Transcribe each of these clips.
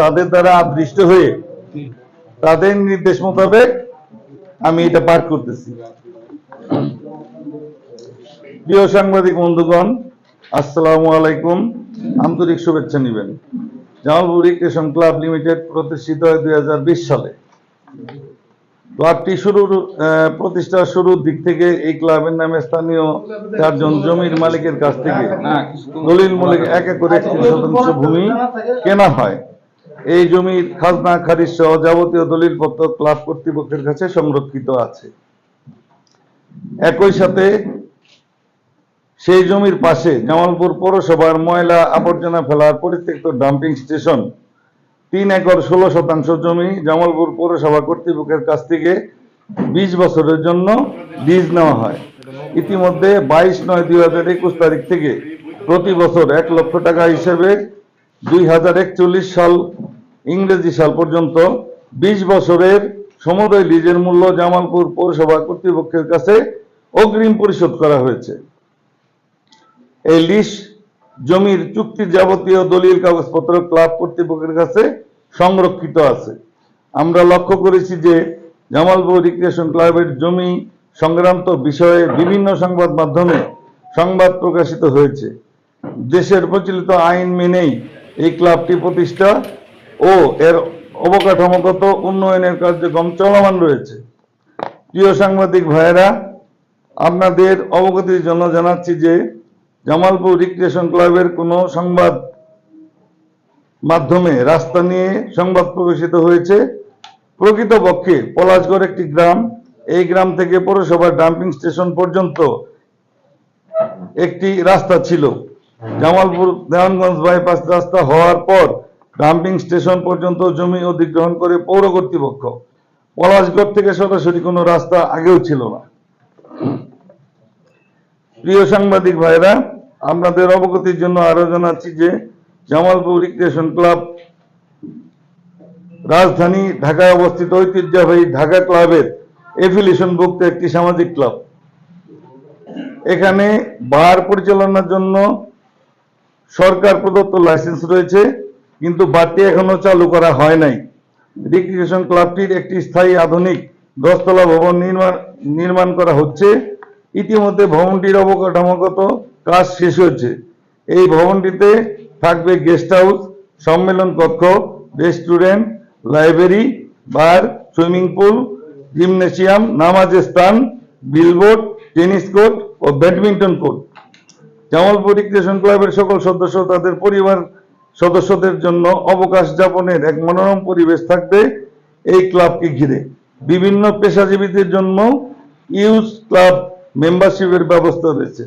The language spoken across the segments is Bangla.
তাদের দ্বারা আদৃষ্ট হয়ে তাদের নির্দেশ মোতাবেক আমি এটা পাঠ করতেছি। প্রিয় সাংবাদিক বন্ধুগণ, আসসালামু আলাইকুম। আন্তরিক শুভেচ্ছা নিবেন। জামালপুর রিক্রেশন ক্লাব লিমিটেড প্রতিষ্ঠিত হয় দুই হাজার বিশ সালে। ক্লাবটি শুরুর আহ, প্রতিষ্ঠার শুরুর দিক থেকে এই ক্লাবের নামে স্থানীয় চারজন জমির মালিকের কাছ থেকে দলিল মূলে এক একরে একটি শতাংশ ভূমি কেনা হয়। এই জমির খাজনা খারিজ সহ যাবতীয় দলিলপত্র ক্লাব কর্তৃপক্ষের কাছে সংরক্ষিত আছে। একই সাথে সেই জমির পাশে জামালপুর পৌরসভার ময়লা আবর্জনা ফেলার পরিত্যক্ত ডাম্পিং স্টেশন তিন একর ষোলো শতাংশ জমি জামালপুর পৌরসভা কর্তৃপক্ষের কাছ থেকে বিশ বছরের জন্য লিজ নেওয়া হয়। ইতিমধ্যে বাইশ নয় দুই হাজার একুশ তারিখ থেকে প্রতি বছর এক লক্ষ টাকা হিসেবে দুই হাজার একচল্লিশ সাল ইংরেজি সাল পর্যন্ত বিশ বছরের সমুদয় লিজের মূল্য জামালপুর পৌরসভা কর্তৃপক্ষের কাছে অগ্রিম পরিশোধ করা হয়েছে। এই লিস জমির চুক্তির যাবতীয় দলিল, কাগজপত্র, ক্লাব কর্তৃপক্ষের কাছে সংরক্ষিত আছে। আমরা লক্ষ্য করেছি যে জামালপুর রিক্রিয়েশন ক্লাবের জমি সংক্রান্ত বিষয়ে বিভিন্ন সংবাদ মাধ্যমে সংবাদ প্রকাশিত হয়েছে। দেশের প্রচলিত আইন মেনেই এই ক্লাবটি প্রতিষ্ঠা ও এর অবকাঠামোগত উন্নয়নের কার্যক্রম চলমান রয়েছে। প্রিয় সাংবাদিক ভাইয়েরা, আপনাদের অবগতির জন্য জানাচ্ছি যে জামালপুর রিক্রিয়েশন ক্লাবের কোনো সংবাদ মাধ্যমে রাস্তা নিয়ে সংবাদ প্রকাশিত হয়েছে। প্রকৃতপক্ষে পলাশগড় একটি গ্রাম। এই গ্রাম থেকে পৌরসভার ডাম্পিং স্টেশন পর্যন্ত একটি রাস্তা ছিল। জামালপুর দেওয়ানগঞ্জ বাইপাস রাস্তা হওয়ার পর ডাম্পিং স্টেশন পর্যন্ত জমি অধিগ্রহণ করে পৌর কর্তৃপক্ষ। পলাশগড় থেকে সরাসরি কোনো রাস্তা আগেও ছিল না। প্রিয় সাংবাদিক ভাইরা আপনাদের অবগতির জন্য আরও জানাচ্ছি যে জামালপুর রিক্রিয়েশন ক্লাব রাজধানী ঢাকায় অবস্থিত ঐতিহ্যবাহী ঢাকা ক্লাবের এফিলিয়েশনভুক্ত একটি সামাজিক ক্লাব এখানে বার পরিচালনার জন্য সরকার প্রদত্ত লাইসেন্স রয়েছে, কিন্তু বাড়তি এখনও চালু করা হয় নাই। রিক্রিয়েশন ক্লাবটির একটি স্থায়ী আধুনিক দশতলা ভবন নির্মাণ নির্মাণ করা হচ্ছে। ইতিমধ্যে ভবনটির অবকাঠামোগত কাজ শেষ হয়েছে। এই ভবনটিতে থাকবে গেস্ট হাউস, সম্মেলন কক্ষ, restaurant, library, bar, swimming pool gymnasium নামাজের স্থান, বিলবোর্ড, টেনিস কোর্ট ও ব্যাডমিন্টন কোর্ট। জামালপুর রিক্রিয়েশন ক্লাবের সকল সদস্য তাদের পরিবার সদস্যদের জন্য অবকাশ যাপনের এক মনোরম পরিবেশ থাকবে এই ক্লাবকে ঘিরে। বিভিন্ন পেশাজীবীদের জন্য ইউজ ক্লাব মেম্বারশিপের ব্যবস্থা রয়েছে।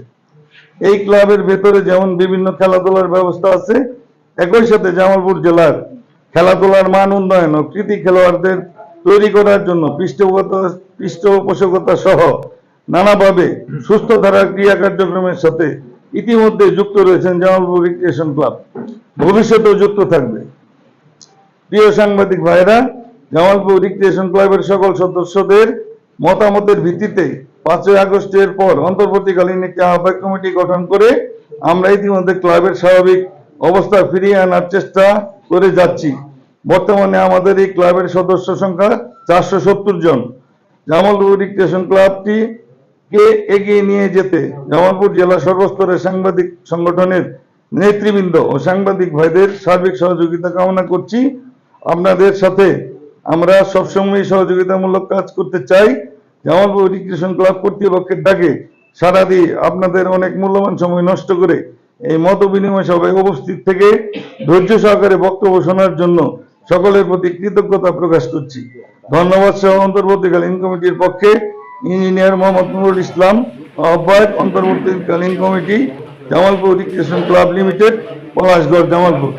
এই ক্লাবের ভেতরে যেমন বিভিন্ন খেলাধুলার ব্যবস্থা আছে, একই সাথে জামালপুর জেলার খেলাধুলার মান উন্নয়ন ও কৃতি খেলোয়াড়দের তৈরি করার জন্য পৃষ্ঠপোষকতা পৃষ্ঠপোষকতা সহ নানাভাবে সুস্থ ধারার ক্রিয়া কার্যক্রমের সাথে ইতিমধ্যে যুক্ত রয়েছেন জামালপুর রিক্রিয়েশন ক্লাব। ভবিষ্যতেও যুক্ত থাকবে। প্রিয় সাংবাদিক ভাইরা, জামালপুর রিক্রিয়েশন ক্লাবের সকল সদস্যদের মতামতের ভিত্তিতে পাঁচই আগস্টের পর অন্তর্বর্তীকালীন একটি আহ্বায়ক কমিটি গঠন করে আমরা ইতিমধ্যে ক্লাবের স্বাভাবিক অবস্থা ফিরিয়ে আনার চেষ্টা করে যাচ্ছি। বর্তমানে আমাদের এই ক্লাবের সদস্য সংখ্যা চারশো সত্তর জন। জামালপুর রিক্রিয়েশন ক্লাবটি কে এগিয়ে নিয়ে যেতে জামালপুর জেলা সর্বস্তরের সাংবাদিক সংগঠনের নেতৃবৃন্দ ও সাংবাদিক ভাইদের সার্বিক সহযোগিতা কামনা করছি। আপনাদের সাথে আমরা সবসময় সহযোগিতামূলক কাজ করতে চাই। জামালপুর রিক্রিয়েশন ক্লাব কর্তৃপক্ষের ডাকে সারা দিয়ে আপনাদের অনেক মূল্যবান সময় নষ্ট করে এই মত বিনিময় সভায় উপস্থিত থেকে ধৈর্য সহকারে বক্তব্য শোনার জন্য সকলের প্রতি কৃতজ্ঞতা প্রকাশ করছি। ধন্যবাদ সহ অন্তর্বর্তীকালীন কমিটির পক্ষে ইঞ্জিনিয়ার মোহাম্মদ নুরুল ইসলাম আহ্বায়ক অন্তর্বর্তীকালীন committee Jamalpur recreation club limited Palashgarh, Jamalpur.